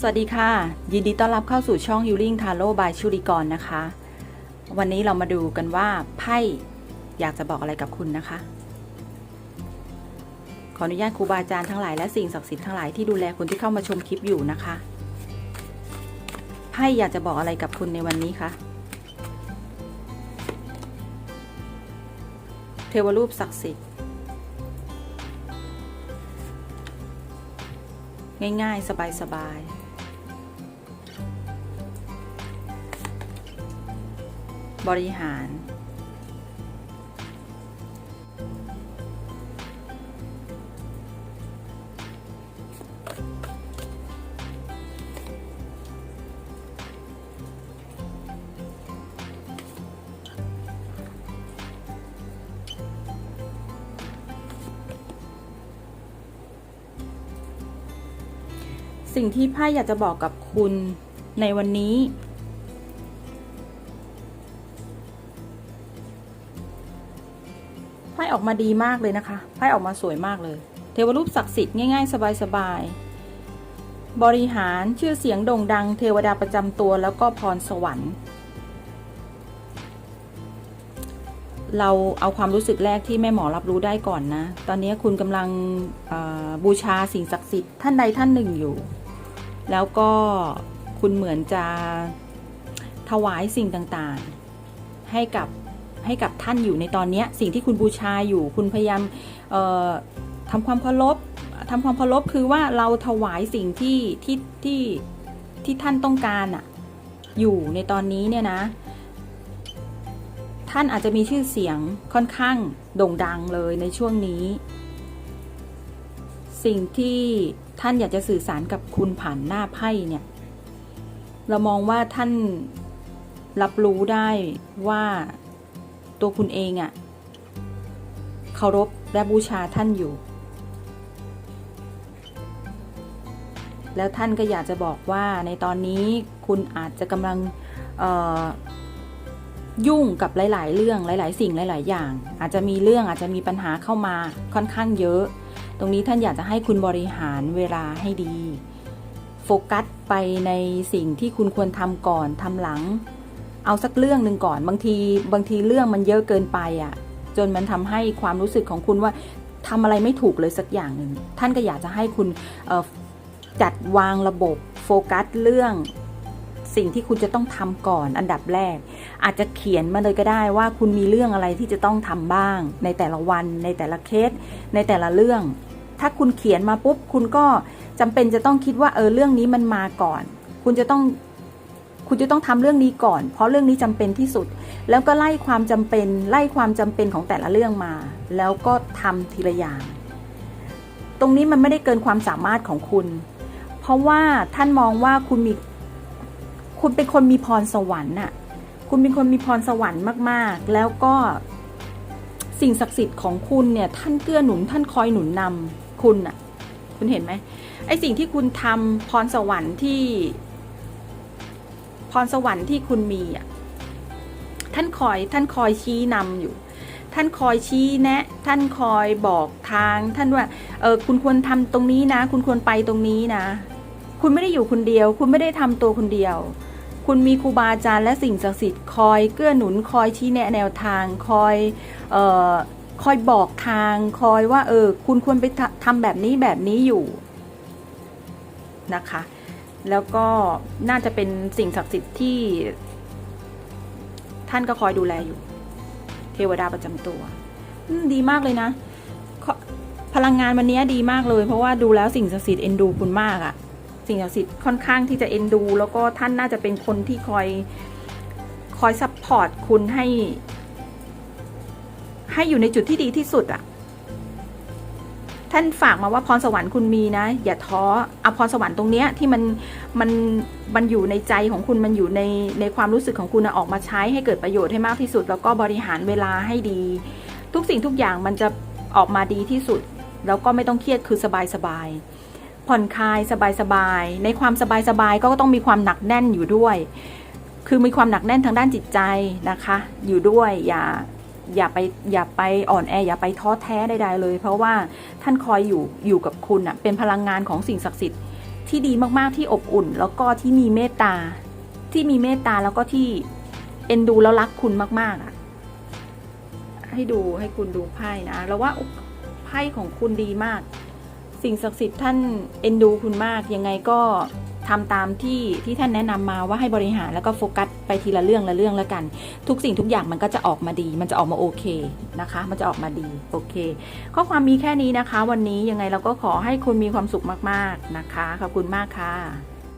สวัสดีค่ะ ยินดีต้อนรับเข้าสู่ช่อง Healing Tarot by ชุริกรนะคะ วันนี้เรามาดูกันว่าไพ่อยากจะบอกอะไรกับคุณนะคะ ขออนุญาตครูบาอาจารย์ทั้งหลายและสิ่งศักดิ์สิทธิ์ทั้งหลายที่ดูแลคนที่เข้ามาชมคลิปอยู่นะคะไพ่อยากจะบอกอะไรกับคุณในวันนี้คะเทวรูปศักดิ์สิทธิ์ง่ายๆ สบายๆ บริหาร สิ่งที่ไพ่อยากจะบอกกับคุณในวันนี้ ออกมาดีมากเลยนะคะ ไพ่ออกมาสวยมากเลย เทวรูปศักดิ์สิทธิ์ง่ายๆ สบายๆ บริหารชื่อเสียงโด่งดัง เทวดาประจำตัวแล้วก็พรสวรรค์ เราเอาความรู้สึกแรกที่แม่หมอรับรู้ได้ก่อนนะ ตอนนี้คุณกำลังบูชาสิ่งศักดิ์สิทธิ์ท่านใดท่านหนึ่งอยู่ แล้วก็คุณเหมือนจะถวายสิ่งต่างๆ ให้กับ ให้กับท่านอยู่ในตอนนี้สิ่งที่คุณบูชาอยู่ คุณพยายามทำความเคารพทำความเคารพคือว่าเราถวายสิ่งที่ที่ที่ที่ท่านต้องการอะอยู่ในตอนนี้เนี่ยนะ ท่านอาจจะมีชื่อเสียงค่อนข้างโด่งดังเลยในช่วงนี้ สิ่งที่ท่านอยากจะสื่อสารกับคุณผ่านหน้าไพ่เนี่ย เรามองว่าท่านรับรู้ได้ว่า ตัวคุณเองอะ่ะเคารพและบูชาท่านอยู่ แล้วท่านก็อยากจะบอกว่าในตอนนี้คุณอาจจะกำลังยุ่งกับหลาย ๆ เรื่องหลาย ๆ สิ่งหลาย ๆ อย่าง อาจจะมีเรื่องอาจจะมีปัญหาเข้ามาค่อนข้างเยอะ ตรงนี้ท่านอยากจะให้คุณบริหารเวลาให้ดี โฟกัสไปในสิ่งที่คุณควรทำก่อนทำหลัง เอาสักเรื่องหนึ่งก่อนบางทีบางทีเรื่องมันเยอะเกินไปอะ่ะ จนมันทำให้ความรู้สึกของคุณว่าทำอะไรไม่ถูกเลยสักอย่างหนึ่งท่านก็อยากจะให้คุณจัดวางระบบโฟกัสเรื่องสิ่งที่คุณจะต้องทำก่อนอันดับแรก อาจจะเขียนมาเลยก็ได้ว่าคุณมีเรื่องอะไรที่จะต้องทำบ้าง ในแต่ละวัน ในแต่ละเคส ในแต่ละเรื่อง ถ้าคุณเขียนมาปุ๊บคุณก็จำเป็นจะต้องคิดว่าเออเรื่องนี้มันมาก่อน คุณจะต้อง คุณจะต้องทำเรื่องนี้ก่อน เพราะเรื่องนี้จำเป็นที่สุด แล้วก็ไล่ความจำเป็น ไล่ความจำเป็นของแต่ละเรื่องมา แล้วก็ทำทีละอย่าง ตรงนี้มันไม่ได้เกินความสามารถของคุณ เพราะว่าท่านมองว่าคุณมี คุณเป็นคนมีพรสวรรค์น่ะ คุณเป็นคนมีพรสวรรค์มาก ๆ แล้วก็สิ่งศักดิ์สิทธิ์ของคุณเนี่ยท่านเกื้อหนุนท่านคอยหนุนนำคุณน่ะ คุณเห็นไหมไอสิ่งที่คุณทำพรสวรรค์ที่ รสวรรค์ที่คุณมีอะท่านคอยท่านคอยชี้นำอยู่ ท่านคอยชี้แนะ ท่านคอยบอกทาง ท่านว่าเออคุณควรทำตรงนี้นะ คุณควรไปตรงนี้นะ คุณไม่ได้อยู่คนเดียว คุณไม่ได้ทำตัวคนเดียว คุณมีครูบาอาจารย์และสิ่งศักดิ์สิทธิ์คอยเกื้อหนุนคอยชี้แนะแนวทางคอยเอ่อคอยบอกทางคอยว่าเออคุณควรไปทำแบบนี้แบบนี้อยู่นะคะ แล้วก็น่าจะเป็นสิ่งศักดิ์สิทธิ์ที่ ท่านก็คอยดูแลอยู่ เทวดาประจำตัวดีมากเลยนะ พลังงานวันนี้ดีมากเลย เพราะว่าดูแล้วสิ่งศักดิ์สิทธิ์เอ็นดูคุณมากอะสิ่งศักดิ์สิทธิ์ค่อนข้างที่จะเอ็นดู แล้วก็ท่านน่าจะเป็นคนที่คอยคอยซัพพอร์ตคุณให้ ให้อยู่ในจุดที่ดีที่สุดอะ ท่านฝากมาว่าพรสวรรค์คุณมีนะ อย่าท้อเอาพรสวรรค์ตรงเนี้ยที่มันมันมันอยู่ในใจของคุณมันอยู่ในในความรู้สึกของคุณออกมาใช้ให้เกิดประโยชน์ให้มากที่สุด แล้วก็บริหารเวลาให้ดี ทุกสิ่งทุกอย่างมันจะออกมาดีที่สุด แล้วก็ไม่ต้องเครียดคือสบายสบายผ่อนคลายสบายสบายในความสบายสบายก็ต้องมีความหนักแน่นอยู่ด้วย คือมีความหนักแน่นทางด้านจิตใจนะคะ อยู่ด้วยอย่า อย่าไปอย่าไปอ่อนแอ อย่าไปท้อแท้ใดๆเลย เพราะว่าท่านคอยอยู่อยู่กับคุณอะ่ะเป็นพลังงานของสิ่งศักดิ์สิทธิ์ที่ดีมากๆที่อบอุ่น แล้วก็ที่มีเมตตา ที่มีเมตตาแล้วก็ที่เอ็นดูแล้วรักคุณมากๆอะให้ดูให้คุณดูไพ่นะแล้วว่าไพ่ของคุณดีมาก สิ่งศักดิ์สิทธิ์ท่านเอ็นดูคุณมากยังไงก็ ทำตามที่ที่ท่านแนะนำมาว่าให้บริหารแล้วก็โฟกัสไปทีละเรื่องละเรื่องแล้วกัน ทุกสิ่งทุกอย่างมันก็จะออกมาดี มันจะออกมาโอเคนะคะ มันจะออกมาดีโอเค ข้อความมีแค่นี้นะคะ วันนี้ยังไงเราก็ขอให้คุณมีความสุขมากๆนะคะขอบคุณมากค่ะ